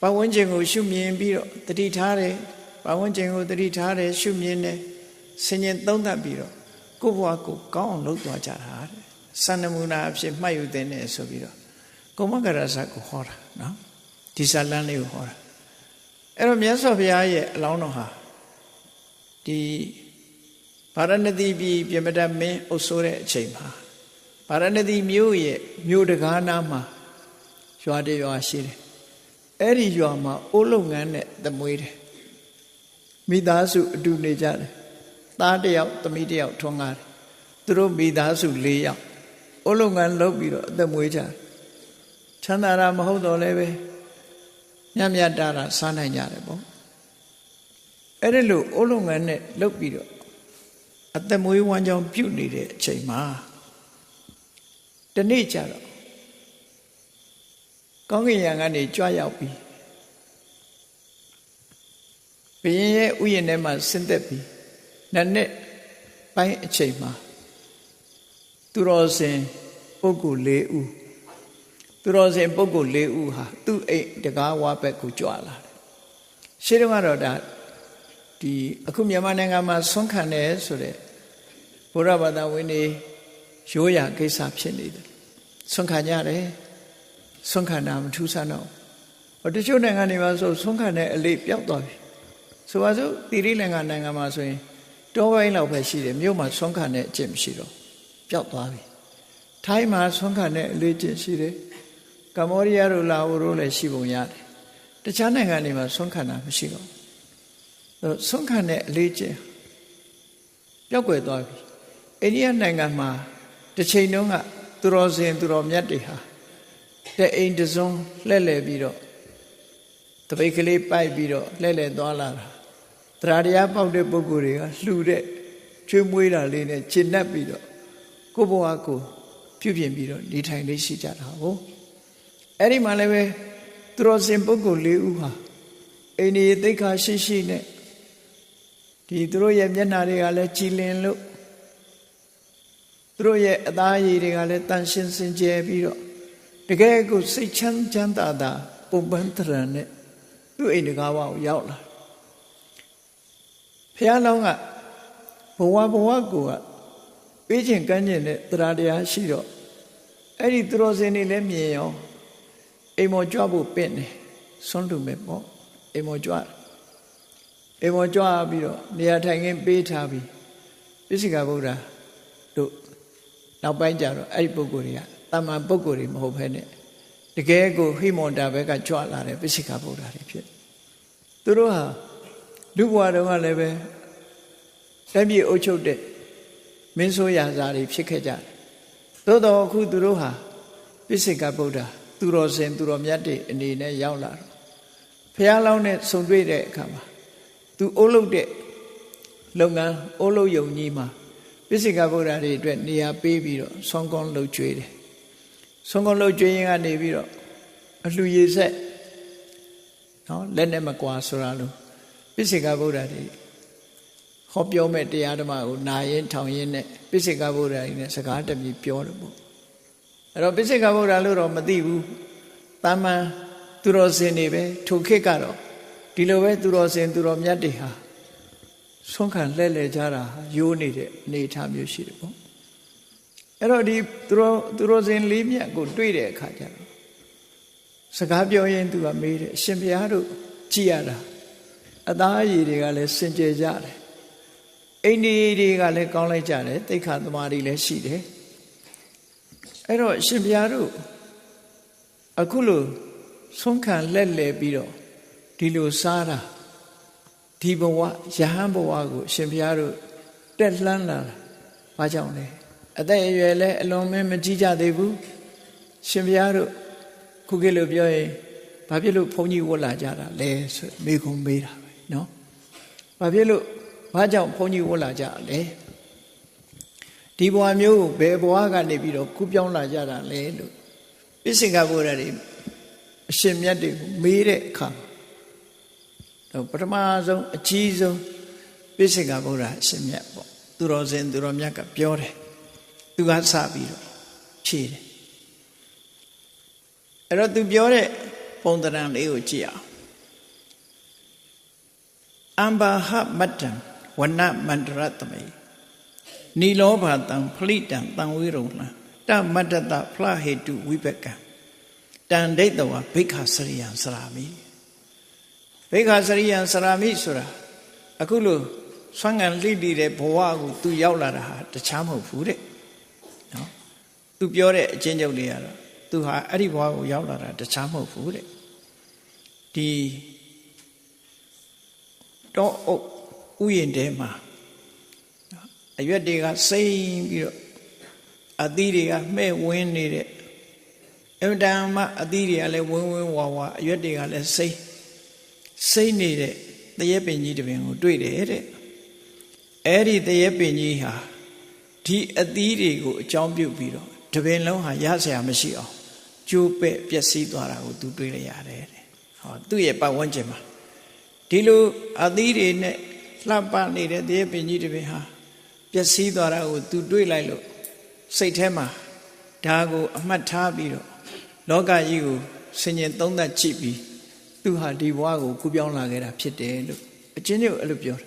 ပတ်ဝန်းကျင်ကို ရှုမြင်ပြီးတော့တတိထားတယ်ပတ်ဝန်းကျင်ကိုတတိထားတယ်ရှုမြင်တယ်ဆင်ញင်သုံးသပ်ပြီးတော့ကိုယ့်ဘဝကိုကောင်းအောင်လုပ်သွားကြတာတဲ့စံနမူနာအဖြစ်မှတ်ယူတဲ့နဲ့ဆိုပြီးတော့ကုမကရဇကိုဟောတာနော်ဒီဇာလန်းလေးကိုဟောတာအဲ့တော့မြတ်စွာဘုရားရဲ့အလောင်းတော်ဟာဒီဗာရဏသီပြည်ပြမတမင်းအုပ်ဆိုးတဲ့အချိန်မှာဗာရဏသီမြို့ရဲ့မြို့တကားနားမှာရွာတရွာရှိတယ် အဲ့ဒီရွာမှာအိုးလုံငန်းနဲ့သမွေးတယ်မိသားစုအတူနေကြတယ်သားတစ်ယောက်သမီးတစ်ယောက်ထွန်းကားတယ်သူတို့မိသားစု၄ယောက်အိုးလုံငန်းလုပ်ပြီးတော့အသက်မွေးကြတယ်ချမ်းသာတာမဟုတ်တော့လည်းပဲညံ့ညတာတာစားနိုင်ကြတယ်ပေါ့အဲ့ဒီလိုအိုးလုံငန်းနဲ့လုပ်ပြီးတော့အသက်မွေးဝမ်းကြောင်းပြုတ်နေတဲ့အချိန်မှာတနေ့ကျတော့ ကောင်းကင်ယံကနေကြွရောက်ပြီးဘုရင်ရဲ့ဥယျာဉ်ထဲမှာဆင်းသက်ပြီးနတ်နဲ့ပိုင်းအချိန်မှာသူတော်စင်ပုဂ္ဂိုလ်၄ဦးသူတော်စင်ပုဂ္ဂိုလ်၄ဦးဟာသူ့အိမ်တကားဝါဘက်ကိုကြွလာတယ်ရှင်းတော့ကတော့ဒါဒီအခုမြန်မာနိုင်ငံမှာဆွမ်းခံတယ်ဆိုတဲ့ဘုရားဘာသာဝင်တွေရိုးရာကိစ္စဖြစ်နေတယ်ဆွမ်းခံကြတယ် ဆွမ်းခံတာမထူးဆန်းတော့ဟိုတချို့နိုင်ငံတွေမှာဆိုဆွမ်းခံတဲ့အလေးပျောက်သွားပြီဆိုပါစို့တိရိလင်္ကာနိုင်ငံမှာဆိုရင်တောပိုင်းလောက်ပဲရှိတယ်မြို့မှာဆွမ်းခံတဲ့အကျင့်မရှိတော့ပျောက်သွားပြီထိုင်းမှာဆွမ်းခံတဲ့အလေးကျင့်ရှိတယ်ကမ္ဘောဒီးယားတို့လာအိုတို့လည်းရှိပုံရတယ်တခြားနိုင်ငံတွေမှာဆွမ်းခံတာမရှိတော့အဲဆွမ်းခံတဲ့အလေးကျင့်ပျောက်ကွယ်သွားပြီအိန္ဒိယနိုင်ငံမှာတစ်ချိန်တုန်းကသူတော်စင်သူတော်မြတ်တွေဟာ တဲ့အိမ်တစုံလှဲ့လှယ်ပြီးတော့တပိတ်ကလေးပိုက်ပြီးတော့လှဲ့လှယ်သွားလာတာတရားတရားပေါက်တဲ့ပုဂ္ဂိုလ်တွေကလှူတဲ့ချွေးမွေးတာလေးနဲ့ရှင်းနှက်ပြီးတော့ကိုယ့်ဘဝကိုပြုပြင်ပြီးတော့နေထိုင်လေးရှိကြတာဟုတ်အဲ့ဒီမှာလည်းပဲသူတော်စင်ပုဂ္ဂိုလ်၄ဦးဟာအိန္ဒိယသိက္ခာရှိရှိနဲ့ဒီသူတို့ရဲ့မျက်နှာတွေကလည်းကြည်လင်လို့သူတို့ရဲ့အသားရည်တွေကလည်းတန်ရှင်းစင်ကြယ်ပြီးတော့ တကယ်ကိုစိတ်ချမ်းချမ်းသာသာပုံပန်းတရံနဲ့သူ့အိမ်တကားဝကိုရောက်လာဖះလောင်းကဘဝဘဝကိုကပေးခြင်းကမ်းခြင်းနဲ့တရားတရားရှိတော့အဲ့ဒီသူတော်စင်တွေလည်းမြင်ရောအိမ်မောကြွဖို့ပင့်တယ်ဆွန်းလူမဲ့ပေါ့အိမ်မောကြွအိမ်မောကြွပြီးတော့နေရာထိုင်ခင်းပေးထားပြီးပိစိကဗုဒ္ဓတို့နောက်ပိုင်းကျတော့အဲ့ဒီပုဂ္ဂိုလ်တွေက တာမန်ပုဂ္ဂိုလ်တွေမဟုတ်ဘဲနဲ့တကယ်ကိုဟိမွန်တာဘက်ကကြွလာတဲ့ပိစိကဗုဒ္ဓတွေဖြစ်သူတို့ဟာလူဘဝတုန်းကလည်းပဲတိုင်းပြည်အုပ်ချုပ်တဲ့မင်းဆိုးရာဇာတွေဖြစ်ခဲ့ကြတယ်သို့တော်အခုသူတို့ဟာပိစိကဗုဒ္ဓသူတော်စင်သူတော်မြတ်တွေအနေနဲ့ရောက်လာတော့ဖះလောင်းနဲ့ဆုံတွေ့တဲ့အခါမှာသူအုပ်လုပ်တဲ့လုပ်ငန်းအုပ်လုပ်ယုံကြီးမှာပိစိကဗုဒ္ဓတွေအတွက်နေရာပေးပြီးတော့ဆွမ်းကောင်းလှုပ်ကြွေးတယ် ဆွမ်းကောင်းလှုပ်ကြွေးရင်ကနေပြီးတော့အလှူရည်ဆက်နော်လက်နဲ့မကွာဆိုတာလို့ပိစိကဗုဒ္ဓတွေဟောပြောမဲ့တရားဓမ္မကိုနာရင်ထောင်ရင်နဲ့ပိစိကဗုဒ္ဓတွေနဲ့စကားတမြည်ပြောတယ်ပေါ့အဲ့တော့ပိစိကဗုဒ္ဓလို့တော့မသိဘူးတာမန်သူတော်စင်တွေပဲထိုခေတ်ကတော့ဒီလိုပဲသူတော်စင်သူတော်မြတ်တွေဟာဆုံးခံလှဲ့လှဲ့ကြတာရိုးနေတဲ့အနေအထားမျိုးရှိတယ်ပေါ့ အဲ့တော့ဒီသူတော်သူတော်စင်လေးမြတ်ကိုတွေ့တဲ့အခါကျတော့စကားပြောရင်သူကမေးတယ်အရှင်ဘုရားတို့ကြည်ရတာအသားအရည်တွေကလည်းစင်ကြယ်ကြတယ်အိန္ဒိယတွေကလည်းကောင်းလိုက်ကြတယ်တိခါသမားတွေလည်းရှိတယ်အဲ့တော့အရှင်ဘုရားတို့အခုလို့ဆုံးခံလက်လဲပြီးတော့ဒီလိုစားတာဒီဘဝယဟန်ဘဝကိုအရှင်ဘုရားတို့တက်လှမ်းလာတာဘာကြောင့်လဲ အသက်အရွယ်လည်းအလွန်မင်းမကြီးကြသေးဘူးရှင်ဘုရားတို့ခုခေတ်လိုပြောရင်ဘာဖြစ်လို့ဘုန်းကြီးဝတ်လာကြတာလဲဆိုမိကုံမေးတာပဲเนาะဘာဖြစ်လို့ဘာကြောင့်ဘုန်းကြီးဝတ်လာကြလဲဒီဘဝမျိုးကိုဘယ်ဘဝကနေပြီးတော့ကူးပြောင်းလာကြတာလဲလို့ပိစိကဘုရားတွေအရှင်မြတ်တွေကိုမေးတဲ့အခါတော့ပထမဆုံးအကြီးဆုံးပိစိကဘုရားအရှင်မြတ်ပေါ့သူတော်စင်သူတော်မြတ်ကပြောတယ် သူကစပြီးတော့ဖြေတယ်အဲ့တော့သူပြောတဲ့ပုံသဏ္ဍာန်လေးကိုကြည့်အောင်အမ္ဘာဟမတ္တံဝနမန္တရတမေနီလောဘတံဖလိတံတံဝေရုံလံတမတ္တတဖလဟေတုဝိပကံတန်ဒိဋ္ဌဝဘိက္ခစရိယံစရာမိဘိက္ခစရိယံစရာမိဆိုတာအခုလို့ဆွမ်းငံလိတိတဲ့ဘဝကိုသူရောက်လာတာဟာတခြားမဟုတ်ဘူးတဲ့နော် သူပြောတဲ့အချင်းချုပ်တွေကတော့သူဟာအဲ့ဒီဘဝကိုရောက်လာတာတခြားမဟုတ်ဘူးတဲ့ဒီတော့အုပ်ဥယျင်ထဲမှာအရွက်တွေကစိမ့်ပြီးတော့အသီးတွေကမှဲ့ဝင်းနေတဲ့အင်တန်မှအသီးတွေကလည်းဝင်းဝင်းဝါဝါအရွက်တွေကလည်းစိမ့်စိမ့်နေတဲ့တရက်ပင်ကြီးတစ်ပင်ကိုတွေ့တယ်တဲ့အဲ့ဒီတရက်ပင်ကြီးဟာဒီအသီးတွေကိုအကြောင်းပြုပြီးတော့ တပင်လုံးဟာရစရာမရှိအောင်ကျိုးပဲ့ပျက်စီးသွားတာကိုသူတွေးလိုက်ရတယ်တဲ့ဟောသူ့ရဲ့ပတ်ဝန်းကျင်မှာဒီလိုအသီးတွေနဲ့လှပနေတဲ့တရေပင်ကြီးတပင်ဟာပျက်စီးသွားတာကိုသူတွေးလိုက်လို့စိတ်ထဲမှာဒါကိုအမှတ်ထားပြီးတော့လောကကြီးကိုဆင်ញင်သုံးသပ်ကြည့်ပြီးသူဟာဒီဘဝကိုကူးပြောင်းလာခဲ့တာဖြစ်တယ်လို့အချင်းချင်းအဲ့လိုပြောတယ်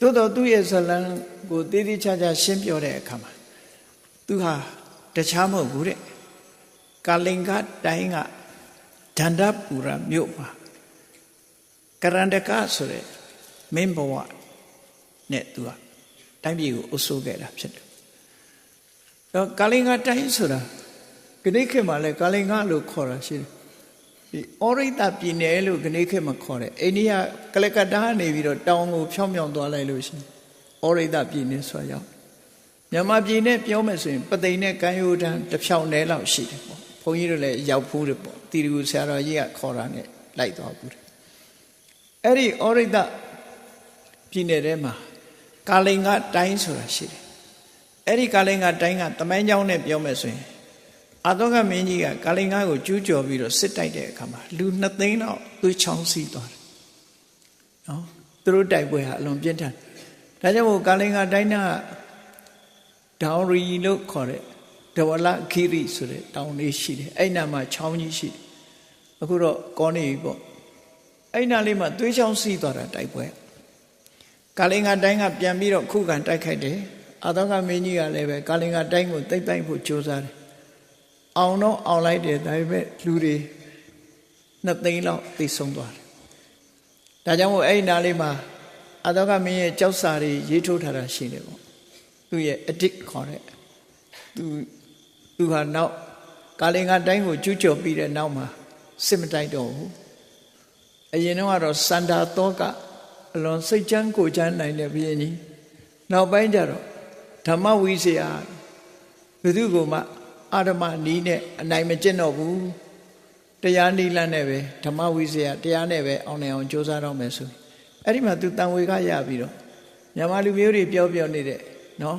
သို့တော်သူ့ရဲ့ဇလံကိုတည်တည်ချာချာရှင်းပြောတဲ့အခါမှာသူဟာ တခြားမဟုတ်ဘူးတဲ့ကာလင်္ဂတိုင်းကဒန္တပူရမြို့မှာကရန္တကဆိုတဲ့မင်းဘဝနဲ့သူကတိုင်းပြည်ကိုအုပ်စိုးခဲ့တာဖြစ်တယ်။တော့ကာလင်္ဂတိုင်းဆိုတာဂဏိခေတ်မှာလည်းကာလင်္ဂလို့ခေါ်တာရှိတယ်။ဒီဩရိတပြည်နယ်လို့ဂဏိခေတ်မှာခေါ်တယ်။အိန္ဒိယကလကတ္တာနေပြီးတော့တောင်ကိုဖြောင်းဖြောင်းသွားလိုက်လို့ရှိရင်ဩရိတပြည်နယ်ဆိုရောက် မြန်မာပြည်နဲ့ပြောမယ်ဆိုရင်ပသိမ်နဲ့ကံယူတန်းတစ်ဖြောင်တည်းလောက်ရှိတယ်ပေါ့ဘုန်းကြီးတို့လည်းရောက်ဖူးတယ်ပေါ့တီတူဆရာတော်ကြီးကခေါ်တာနဲ့လိုက်သွားဘူးတယ်အဲ့ဒီဩရိတပြည်နယ်ထဲမှာကာလင်ကတိုင်းဆိုတာရှိတယ်အဲ့ဒီကာလင်ကတိုင်းကတမိုင်းကျောင်းနဲ့ပြောမယ်ဆိုရင်အသောကမင်းကြီးကကာလင်္ကာကိုကျူးကျော်ပြီးတော့စစ်တိုက်တဲ့အခါမှာလူနှစ်သိန်းလောက်သူချောင်းစီးသွားတယ်။နော်သူတို့တိုက်ပွဲဟာအလွန်ပြင်းထန်။ဒါကြောင့်မို့ကာလင်္ကာတိုင်းနာ ဒေါင်ရီလို့ခေါ်တဲ့ဒဝလခိရိဆိုတဲ့တောင်လေးရှိတယ်အဲ့နာမှာချောင်းကြီးရှိတယ်အခုတော့ကောနေပြီပေါ့အဲ့နာလေးမှာသွေးချောင်းစီးသွားတာတိုက်ပွဲကာလင်္ဂတိုင်းကပြန်ပြီးတော့ခုခံတိုက်ခိုက်တယ်အာသောကမင်းကြီးကလည်းပဲကာလင်္ဂတိုင်းကိုတိတ်တိုက်ဖို့ကြိုးစားတယ်အောင်တော့အောင်လိုက်တယ်ဒါပေမဲ့လူတွေနှစ်သိန်းလောက်သိဆုံးသွားတယ်ဒါကြောင့်မို့အဲ့ဒီနားလေးမှာအာသောကမင်းရဲ့ကြောက်စာတွေရေးထိုးထားတာရှိတယ်ပေါ့ သူရဲ့ addict ခေါ်တဲ့သူသူဟာနောက်ကာလင်္ဂတိုင်းကိုကျူးကျော်ပြီးတဲ့နောက်မှာစစ်မတိုက်တော့ဘူးအရင်တော့ကတော့စန္ဒာတောကအလွန်စိတ်ချမ်းကိုချမ်းနိုင်တဲ့ဘုရင်ကြီးနောက်ပိုင်းကျတော့ဓမ္မဝိဇ္ဇာဘယ်သူကမှအာဓမ္မနီးနဲ့အနိုင်မကျင့်တော့ဘူးတရားနီးလန်းနဲ့ပဲဓမ္မဝိဇ္ဇာတရားနဲ့ပဲအောင်နိုင်အောင်ကြိုးစားတော့မယ်ဆိုအဲ့ဒီမှာသူတန်ဝေကရပြီးတော့မြန်မာလူမျိုးတွေပြောပြောနေတဲ့ နော်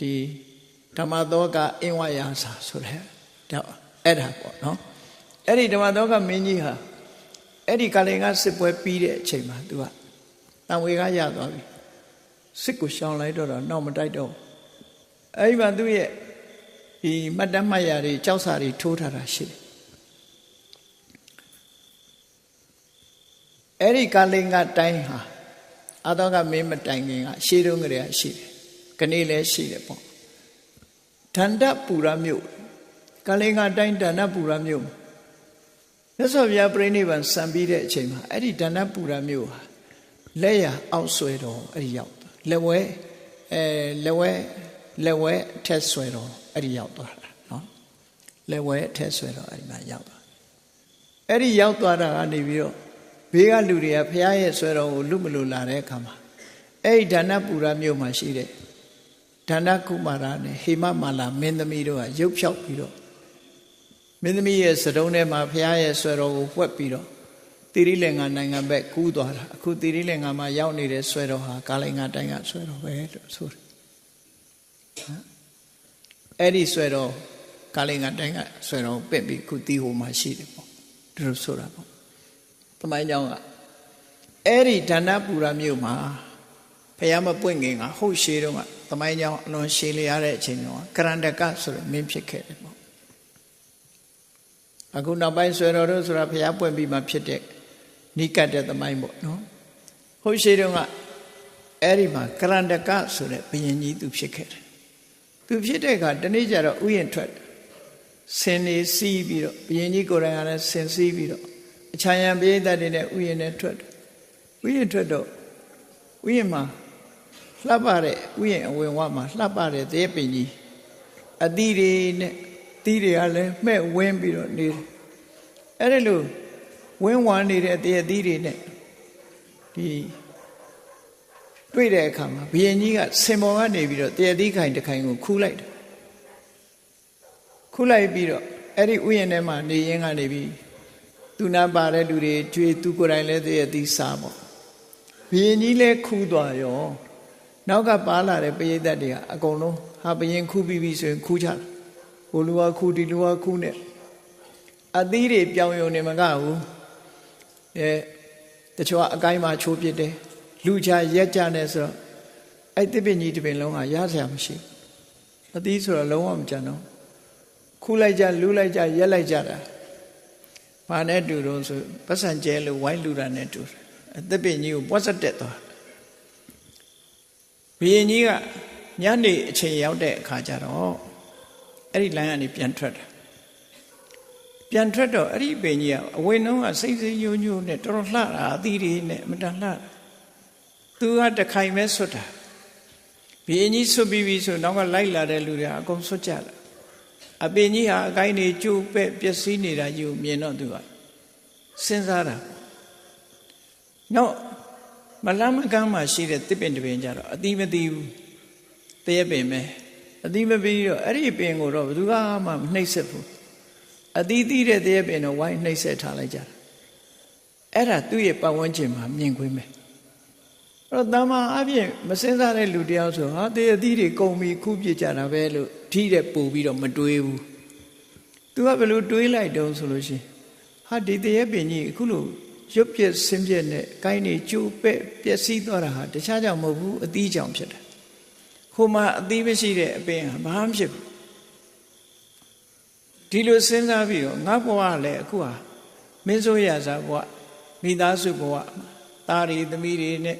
ဒီဓမ္မသောကအင်းဝရာစာဆိုတဲ့အဲ့ဒါပေါ့နော်အဲ့ဒီဓမ္မသောကမင်းကြီးဟာအဲ့ဒီကာလင်ကစစ်ပွဲပြီးတဲ့အချိန်မှာ तू ကတန်ဝေကရသွားပြီစစ်ကိုရှောင်လိုက်တော့တော့နောက်မတိုက်တော့အဲ့ဒီမှာသူ့ရဲ့ဒီမှတ်တမ်းမှတ်ရာတွေကြောက်စာတွေထိုးထားတာရှိတယ်အဲ့ဒီကာလင်ကတိုင်းဟာ အာသောကမင်းမတိုင်ခင်ကရှေးတုန်းကတည်းကရှိတယ်ခဏလည်းရှိတယ်ပေါ့ဒန္တပူရမြို့ကာလင်ကတိုင်းဒန္တပူရမြို့မြတ်စွာဘုရားပြိဋိဘံစံပြီးတဲ့အချိန်မှာအဲ့ဒီဒန္တပူရမြို့ဟာလက်ရအောက်ဆွဲတော်အဲ့ဒီရောက်လက်ဝဲအဲလက်ဝဲလက်ဝဲအထက်ဆွဲတော်အဲ့ဒီရောက်သွားတာနော်လက်ဝဲအထက်ဆွဲတော်အဲ့ဒီမှာရောက်သွားအဲ့ဒီရောက်သွားတာကနေပြီးတော့ ဘေးကလူတွေကဘုရားရဲ့ဆွဲတော်ကိုလူမလို့လာတဲ့အခါမှာအဲ့ဒီဒါနပူရမြို့မှာရှိတဲ့ဒါနကုမာရနဲ့ဟေမမာလာမင်းသမီးတို့ကရုပ်ဖြောက်ပြီးတော့မင်းသမီးရဲ့စတုံးထဲမှာဘုရားရဲ့ဆွဲတော်ကိုဝှက်ပြီးတော့တိရိလင်္ကာနိုင်ငံဘက်ကူးသွားတာအခုတိရိလင်္ကာမှာရောက်နေတဲ့ဆွဲတော်ဟာကာလိန်္ကာတိုင်းကဆွဲတော်ပဲလို့ဆိုတယ်အဲ့ဒီဆွဲတော်ကာလိန်္ကာတိုင်းကဆွဲတော်ပင့်ပြီးခုတီဟိုမှာရှိတယ်ပေါ့သူတို့ဆိုတာပေါ့ တမိုင်းကြောင်းကအဲ့ဒီဒါနပူရမြို့မှာဘုရားမပွင့်ခင်ကဟုတ်ရှေးတုန်းကတမိုင်းကြောင်းအလွန်ရှေးလျားတဲ့အချိန်တုန်းကကရန္တကဆိုတဲ့မင်းဖြစ်ခဲ့တယ်ပေါ့အခုနောက်ပိုင်းဆွေတော်တို့ဆိုတာဘုရားပွင့်ပြီးမှဖြစ်တဲ့နိကတ်တဲ့သမိုင်းပေါ့နော်ဟိုရှိတုန်းကအဲ့ဒီမှာကရန္တကဆိုတဲ့ဘုရင်ကြီးသူဖြစ်ခဲ့တယ်သူဖြစ်တဲ့အခါတနေ့ကျတော့ဥယျာဉ်ထွက်တယ်ဆင်နေစီးပြီးတော့ဘုရင်ကြီးကိုယ်တိုင်ကလည်းဆင်စီးပြီးတော့ အချာယံပိဋကတ်တွေနဲ့ဥယျာဉ်နဲ့ထွက်တယ်ဥယျာဉ်ထွက်တော့ဥယျာဉ်မှာလှပတဲ့ဥယျာဉ်အဝင်ဝမှာလှပတဲ့သဲပင်ကြီးအသီးတွေနဲ့သီးတွေကလည်းမှဲ့ဝင်းပြီးတော့နေတယ်အဲ့ဒါလို့ဝင်းဝါနေတဲ့သဲအသီးတွေနဲ့ဒီတွေ့တဲ့အခါမှာဘုရင်ကြီးကစင်ပေါ်ကနေပြီးတော့တရတိခိုင်တစ်ခိုင်ကိုခူးလိုက်တယ်ခူးလိုက်ပြီးတော့အဲ့ဒီဥယျာဉ်ထဲမှာနေရင်းကနေပြီး သူနာပါတဲ့လူတွေကြွေသူကိုယ်တိုင်လည်းတရတိစားပေါ့ဘုရင်ကြီးလည်းခူးသွားရောနောက်ကပါလာတဲ့ပရိသတ်တွေကအကုန်လုံးဟာဘုရင်ခူးပြီးပြီဆိုရင်ခူးကြတယ်ဟိုလူကခူးဒီလူကခူးနဲ့အသီးတွေပြောင်းယုံနေမကဘူးအဲတချို့ကအကိုင်းမှာချိုးပစ်တယ်လူချရက်ကြနေဆိုတော့အဲ့တစ်ပင်ကြီးတစ်ပင်လုံးကရစရာမရှိဘူးအသီးဆိုတော့လုံးဝမကြံတော့ခူးလိုက်ကြလူးလိုက်ကြရက်လိုက်ကြတာ ဘာနဲ့တူတော့ဆိုပတ်စံကျဲလို့ဝိုင်းလူတာနဲ့တူတယ်အတစ်ပင်ကြီးကိုပွက်စက်တက်သွားဘုရင်ကြီးကညနေအချိန်ရောက်တဲ့အခါကျတော့အဲ့ဒီလိုင်းကနေပြန်ထွက်တာပြန်ထွက်တော့အဲ့ဒီပင်ကြီးကအဝင်နှုံးကစိတ်စိတ်ညို့ညို့နဲ့တော်တော်လှတာအသီးတွေနဲ့မတန်လှတာသူကတခိုင်ပဲဆွတ်တာဘီရင်ကြီးဆွတ်ပြီးပြီဆိုနောက်ကလိုက်လာတဲ့လူတွေအကုန်ဆွတ်ကြတာ အပင်ကြီးဟာအကိုင်းတွေကျိုးပဲ့ပျက်စီးနေတာကြီးကိုမြင်တော့သူကစဉ်းစားတာနောက်မလမ်းမကမ်းမှာရှိတဲ့တစ်ပင်တစ်ပင်ကြတော့အတိမသိဘူးတရက်ပင်ပဲအတိမပြီးတော့အဲ့ဒီပင်ကိုတော့ဘယ်သူမှမနှိပ်စက်ဘူးအတိသိတဲ့တရက်ပင်တော့ဝိုင်းနှိပ်စက်ထားလိုက်ကြတာအဲ့ဒါသူ့ရဲ့ပတ်ဝန်းကျင်မှာမြင်ခွင့်ပဲအဲ့ တော့တမန်အပြင်မစင်စားတဲ့လူတယောက်ဆိုဟာတေအသီးတွေကုန်ပြီခုပြစ်ကြတာပဲလို့ဓိတဲ့ပို့ပြီးတော့မတွေးဘူး။ तू ကဘယ်လိုတွေးလိုက်တုံးဆိုလို့ရှိရင်ဟာဒီတရေပင်ကြီးအခုလိုရုပ်ပြက်ဆင်းပြက်နဲ့ကိုင်းနေကျိုးပဲ့ပျက်စီးသွားတာဟာတခြားကြောင့်မဟုတ်ဘူးအသီးကြောင့်ဖြစ်တယ်။ခိုမှာအသီးမရှိတဲ့အပင်ဟာဘာမှဖြစ်ဘူး။ဒီလိုစဉ်းစားပြီးတော့ငါဘဝလည်းအခုဟာမင်းဆိုရစားဘဝမိသားစုဘဝသားတွေသမီးတွေနဲ့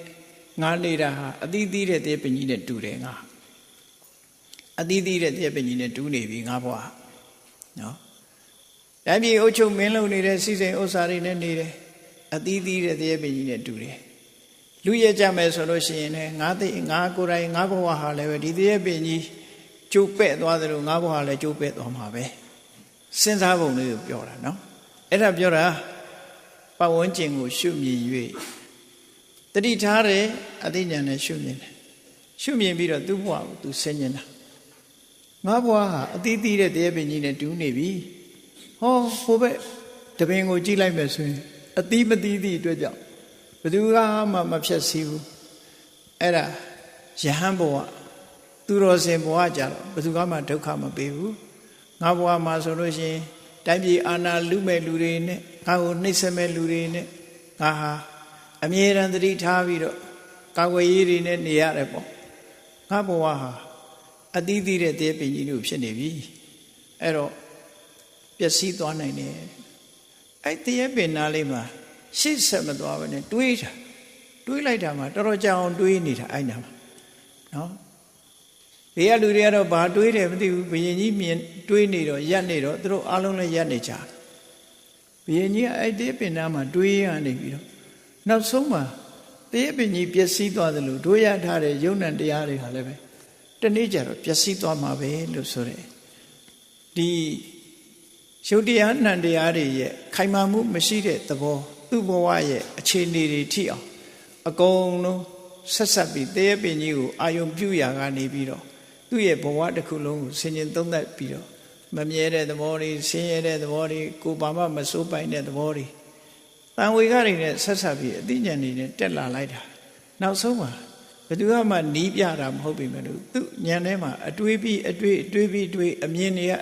ငါနေတာဟာအသီးသီးတဲ့တေပင်ကြီးနဲ့တူတယ်ငါအသီးသီးတဲ့တေပင်ကြီးနဲ့တူနေပြီငါဘွားနော်တိုင်းပြည်အုပ်ချုပ်မင်းလုံနေတဲ့စီစဉ်ဥစ္စာတွေနဲ့နေတယ်အသီးသီးတဲ့တေပင်ကြီးနဲ့တူတယ်လူရကြမယ်ဆိုလို့ရှိရင်လည်းငါသိငါကိုယ်တိုင်ငါဘဝဟာလည်းပဲဒီတေပင်ကြီးကျိုးပဲ့သွားသလိုငါဘဝလည်းကျိုးပဲ့သွားမှာပဲစဉ်းစားပုံလေးကိုပြောတာနော်အဲ့ဒါပြောတာပတ်ဝန်းကျင်ကိုရှုမြင်၍ တတိထားတယ်အသိဉာဏ်နဲ့ရှုမြင်တယ်ရှုမြင်ပြီးတော့သူ့ဘဝကိုသူဆင်ញင်တာငါဘဝဟာအသီးသီးတဲ့တရားပင်ကြီးနဲ့တူးနေပြီဟောဟိုဘက်တပင်ကိုကြည့်လိုက်မယ်ဆိုရင်အသီးမသီးသီးအတွက်ကြောင့်ဘယ်သူကမှမဖြတ်စည်းဘူးအဲ့ဒါယဟန်ဘဝသူတော်စင်ဘဝကြတော့ဘယ်သူကမှဒုက္ခမပေးဘူးငါဘဝမှာဆိုလို့ရှိရင်တိုင်းပြည်အာဏာလူမဲ့လူတွေနဲ့ငါ့ကိုနှိပ်စက်မဲ့လူတွေနဲ့ငါဟာ အမြဲတမ်းသတိထားပြီးတော့ကာကွယ်ရေးတွေနဲ့နေရတယ်ပေါ့ငါဘဝဟာအတီးသီးတဲ့တရားပင်ကြီးတို့ဖြစ်နေပြီအဲ့တော့ပျက်စီးသွားနိုင်တယ်အဲ့တရားပင်နားလေးမှာရှေ့ဆက်မသွားဘဲနဲ့တွေးတာတွေးလိုက်တာမှတော်တော်ကြာအောင်တွေးနေတာအဲ့နာမှာနော်ဘေးကလူတွေကတော့ဘာတွေးတယ်မသိဘူးဘယင်ကြီးမြင်တွေးနေတော့ရက်နေတော့သူတို့အားလုံးလည်းရက်နေကြဘယင်ကြီးကအဲ့ဒီပင်နာမှာတွေးရနေပြီးတော့ နောက်ဆုံးမှာတေးပင်ကြီးပျက်စီးသွားတယ်လို့တို့ရထားတဲ့ယုံ nant တရားတွေဟာလည်းပဲတနေ့ကျတော့ပျက်စီးသွားမှာပဲလို့ဆိုတယ်ဒီယုတ်တရားနံတရားတွေရဲ့ခိုင်မာမှုမရှိတဲ့သဘောသူ့ဘဝရဲ့အခြေအနေတွေထိအောင်အကုန်လုံးဆက်ဆက်ပြီးတေးပင်ကြီးကိုအာယုံပြုရာကနေပြီးတော့သူ့ရဲ့ဘဝတစ်ခုလုံးကိုဆင်ញင်သုံးသပ်ပြီးတော့မမြဲတဲ့သဘောတွေဆင်းရဲတဲ့သဘောတွေကိုဘာမှမစိုးပိုင်တဲ့သဘောတွေ တန်ဝေကတွေနဲ့ဆက်ဆက်ပြီးအသိဉာဏ်တွေနဲ့တက်လာလိုက်တာနောက်ဆုံးမှာဘယ်သူမှနီးပြတာမဟုတ်ပေမဲ့လို့သူဉာဏ်ထဲမှာအတွေးပြီးအတွေးအတွေးပြီးတွေးအမြင်တွေက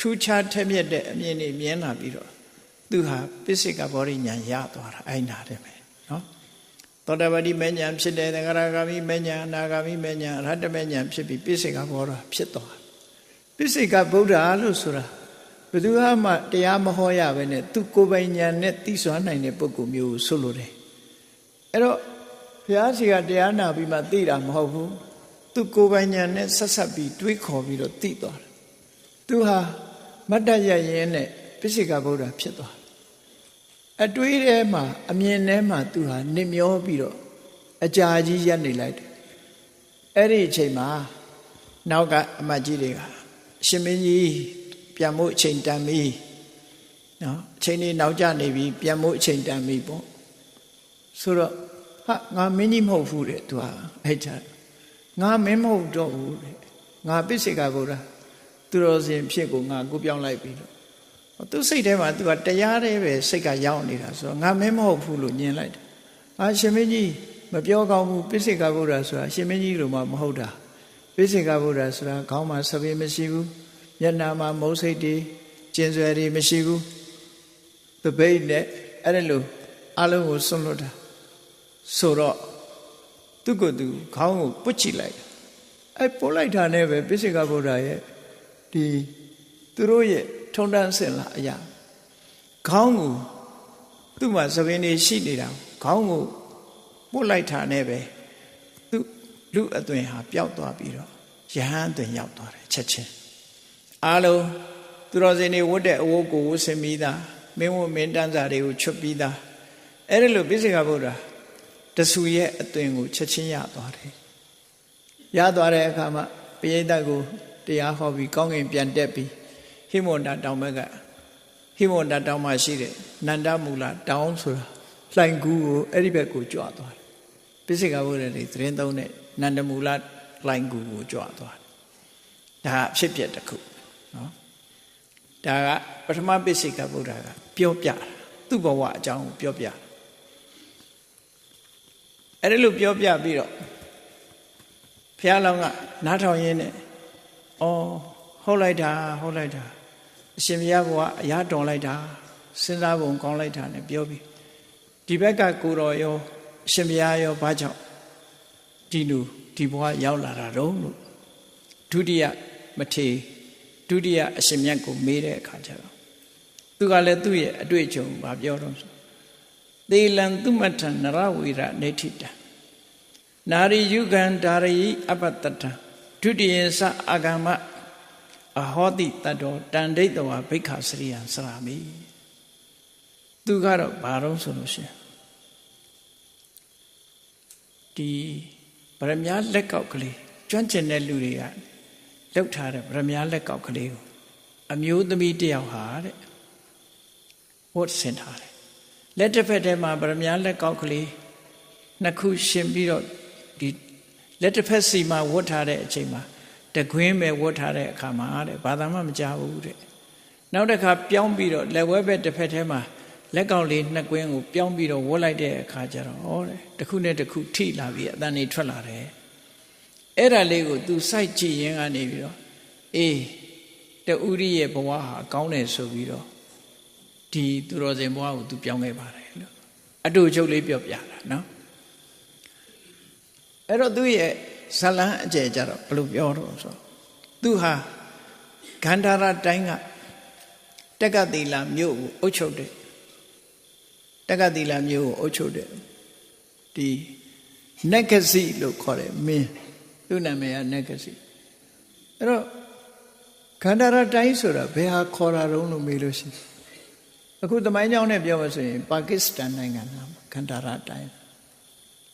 ထူးခြားထက်မြက်တဲ့အမြင်တွေမြင်လာပြီးတော့သူဟာပစ္စေကဘောရိညာရသွားတာအဲ့နာတယ်မယ်နော်သောတပတိမဉ္ဇဉ်ဖြစ်တယ်သဂရဂါမိမဉ္ဇဉ်အနာဂါမိမဉ္ဇဉ်အရဟတမဉ္ဇဉ်ဖြစ်ပြီးပစ္စေကဘောရဖြစ်သွားပစ္စေကဗုဒ္ဓလို့ဆိုတာ ဘယ်သူမှတရားမဟောရဘဲနဲ့သူကိုယ်ပိုင်ဉာဏ်နဲ့သိစွမ်းနိုင်တဲ့ပုဂ္ဂိုလ်မျိုးဆိုလိုတယ်အဲ့တော့ဘုရားရှိခိုးတရားနာပြီးမှသိတာမဟုတ်ဘူးသူကိုယ်ပိုင်ညာနဲ့ဆက်ဆက်ပြီးတွေးခေါ်ပြီးတော့သိသွားတယ်သူဟာမတ်တရရင်နဲ့ပိစိကဗုဒ္ဓဖြစ်သွားတယ်အတွေးထဲမှာအမြင်ထဲမှာသူဟာနစ်မျောပြီးတော့အကြာကြီးရပ်နေလိုက်တယ်အဲ့ဒီအချိန်မှာနောက်ကအမတ်ကြီးတွေကရှင်မင်းကြီး ပြန်မှုအချိန်တန်ပြီနော်အချိန်လေးနောက်ကျနေပြီပြန်မှုအချိန်တန်ပြီပေါ့ဆိုတော့ဟာငါမင်းကြီးမဟုတ်ဘူးတဲ့သူဟာအဲ့ချာငါမင်းမဟုတ်တော့ဘူးတဲ့ငါပိစိကဗုဒ္ဓသူတော်စင်ဖြစ်ကိုငါကိုပြောင်းလိုက်ပြီတော့သူစိတ်ထဲမှာသူကတရားတည်းပဲစိတ်ကရောက်နေတာဆိုတော့ငါမင်းမဟုတ်ဘူးလို့ညင်လိုက်တယ်အာရှင်မင်းကြီးမပြောကောင်းဘူးပိစိကဗုဒ္ဓဆိုတာရှင်မင်းကြီးလိုမှမဟုတ်တာပိစိကဗုဒ္ဓဆိုတာခေါင်းမှာသဘေမရှိဘူး မျက်နှာမှာမုတ်စိတ်တွေကျင်စွယ်တွေမရှိဘူးတပိတ်နဲ့အဲ့ဒါလို့အလုံးကိုဆွန့်လွတ်တာဆိုတော့သူကသူခေါင်းကိုပုတ်ချလိုက်အဲ့ပုတ်လိုက်တာနဲ့ပဲပိစိကဗုဒ္ဓရဲ့ဒီသူတို့ရဲ့ထုံတန်းစင်လာအရာခေါင်းကိုသူ့မှာသပင်းတွေရှိနေတာခေါင်းကိုပုတ်လိုက်တာနဲ့ပဲသူလူအသွင်ဟာပျောက်သွားပြီးတော့ယဟန်အသွင်ရောက်သွားတယ်ချက်ချင်း အားလုံးသူတော်စင်တွေဝတ်တဲ့အဝတ်ကိုဝတ်ဆင်ပြီးသားမင်းဝမင်းတန်းစာတွေကိုချွတ်ပြီးသားအဲ့ဒါလို့ပိစိကဗုဒ္ဓတဆူရဲ့အသွင်ကိုချက်ချင်းရသွားတယ်ရသွားတဲ့အခါမှာပိဋကကိုတရားဟောပြီးကောင်းကင်ပြန်တက်ပြီးဟိမွန်တာတောင်ဘက်ကဟိမွန်တာတောင်မှာရှိတဲ့နန္ဒမူလတောင်ဆိုတာလှိုင်ကူးကိုအဲ့ဒီဘက်ကိုကြွသွားတယ်ပိစိကဗုဒ္ဓတွေသတင်းသုံးတဲ့နန္ဒမူလလှိုင်ကူးကိုကြွသွားတယ်ဒါအဖြစ်ပြက်တစ်ခု နော်ဒါကပထမပိစိကဗုဒ္ဓကပြောပြတာသူ့ဘဝအကြောင်းကိုပြောပြအဲ့ဒါလို့ပြောပြပြီးတော့ဘုရားလောင်းကနားထောင်ရင်းနဲ့ဩဟုတ်လိုက်တာဟုတ်လိုက်တာအရှင်ဘုရားကအရာတော်လိုက်တာစဉ်းစားပုံကောင်းလိုက်တာ ਨੇ ပြောပြီးဒီဘက်ကကိုတော်ရောအရှင်ဘုရားရောဘာကြောင့်ဒီလူဒီဘဝရောက်လာတာတော့လို့ဒုတိယမထေ ဒုတိယအရှင်မြတ်ကိုမေးတဲ့အခါကျတော့သူကလည်းသူ့ရဲ့အတွေ့အကြုံဘာပြောတော့ဆိုသေလံသူမထံနရဝေရနေထိတံနာရီယုဂံဒါရိအပတ္တတံဒုတိယသအာဂမအဟောတိတတ္တောတန်ဒိဋ္ဌဝဘိက္ခစရိယံစရာမိသူကတော့ဘာတော့ဆိုလို့ရှိရင်ဒီဗရမ ्या လက်ကောက်ကလေးကျွမ်းကျင်တဲ့လူတွေက လောက်ထားတဲ့ဗရမ ्या လက်ကောက်ကလေးကိုအမျိုးသမီးတယောက်ဟာတဲ့ဝတ်ဆင်ထားတယ်လက်တစ်ဖက်ထဲမှာဗရမ ्या လက်ကောက်ကလေးနှစ်ခုရှင်ပြီးတော့ဒီလက်တစ်ဖက်စီမှာဝတ်ထားတဲ့အချိန်မှာတကွင်းပဲဝတ်ထားတဲ့အခါမှာတဲ့ဘာသာမှမကြားဘူးတဲ့နောက်တစ်ခါပြောင်းပြီးတော့လက်ဝဲဘက်တစ်ဖက်ထဲမှာလက်ကောက်လေးနှစ်ကွင်းကိုပြောင်းပြီးတော့ဝတ်လိုက်တဲ့အခါကျတော့ဟောတဲ့တစ်ခုနဲ့တစ်ခုထိလာပြီးအတန်နေထွက်လာတယ် အဲ့ဒါလေးကို तू စိုက်ကြည့်ရင်းကနေပြီးတော့အေးတူရိရဲ့ဘဝဟာကောင်းတယ်ဆိုပြီးတော့ဒီသူတော်စင်ဘဝကို तू ပြောင်းခဲ့ပါတယ်လို့အတူချုပ်လေးပြောပြတာနော်အဲ့တော့သူ့ရဲ့ဇလန်းအကျယ်ကြတော့ဘယ်လိုပြောတော့ဆိုသူဟာဂန္ဓာရတိုင်းကတက္ကသီလာမြို့ကိုအုပ်ချုပ်တယ်တက္ကသီလာမြို့ကိုအုပ်ချုပ်တယ်ဒီနက္ကစီလို့ခေါ်တယ်မင်း သူ့နာမည်ကနက္ကစီအဲ့တော့ခန္ဓာရတိုင်းဆိုတာဘယ်ဟာခေါ်တာတုံးလို့မေးလို့ရှိရင်အခုသမိုင်းကြောင်းနဲ့ပြောမှဆိုရင်ပါကစ္စတန်နိုင်ငံကခန္ဓာရတိုင်း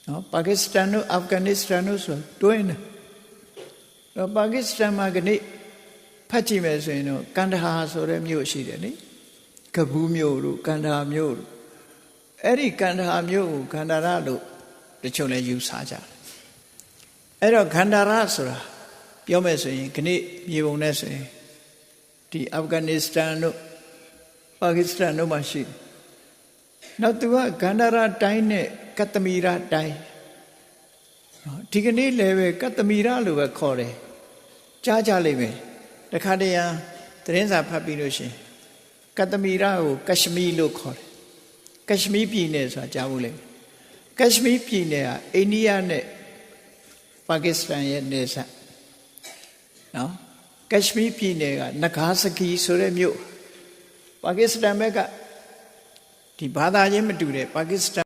နော်ပါကစ္စတန်တို့အာဖဂန်နစ္စတန်တို့ဆိုတွင်းတယ်တော့ပါကစ္စတန်မှာကနေ့ဖတ်ကြည့်မယ်ဆိုရင်တော့ကန်ဒဟာဆိုတဲ့မြို့ရှိတယ်လေကဘူးမြို့တို့ကန်ဒဟာမြို့တို့အဲ့ဒီကန်ဒဟာမြို့ကိုခန္ဓာရလို့တချို့လည်းယူဆကြတယ် အဲ့တော့ခန္ဓာရဆိုတာပြောမယ်ဆိုရင်ခနေ့မြေပုံနဲ့ဆိုရင်ဒီအာဖဂန်နစ္စတန်တို့ပါကစ္စတန်တို့မှာရှိတယ်နောက်သူကဂန္ဓာရတိုင်းနဲ့ကတ္တမီရတိုင်းနော်ဒီကနေ့လည်းပဲကတ္တမီရလို့ပဲခေါ်တယ်ကြားကြလိမ့်မယ်တခါတည်းရန်သတင်းစာဖတ်ပြီးလို့ရှင်ကတ္တမီရကိုကရှမီလို့ခေါ်တယ်ကရှမီပြည်နယ်ဆိုတာကြားဘူးလေကရှမီပြည်နယ်ကအိန္ဒိယနဲ့ ပါကစ္စတန်ရဲ့နယ်စပ်နော်ကရှမီပြည်နယ်ကနဂါစကီဆိုတဲ့မြို့ပါကစ္စတန်ဘက်ကဒီဘာသာချင်းမတူတဲ့ပါကစ္စတန်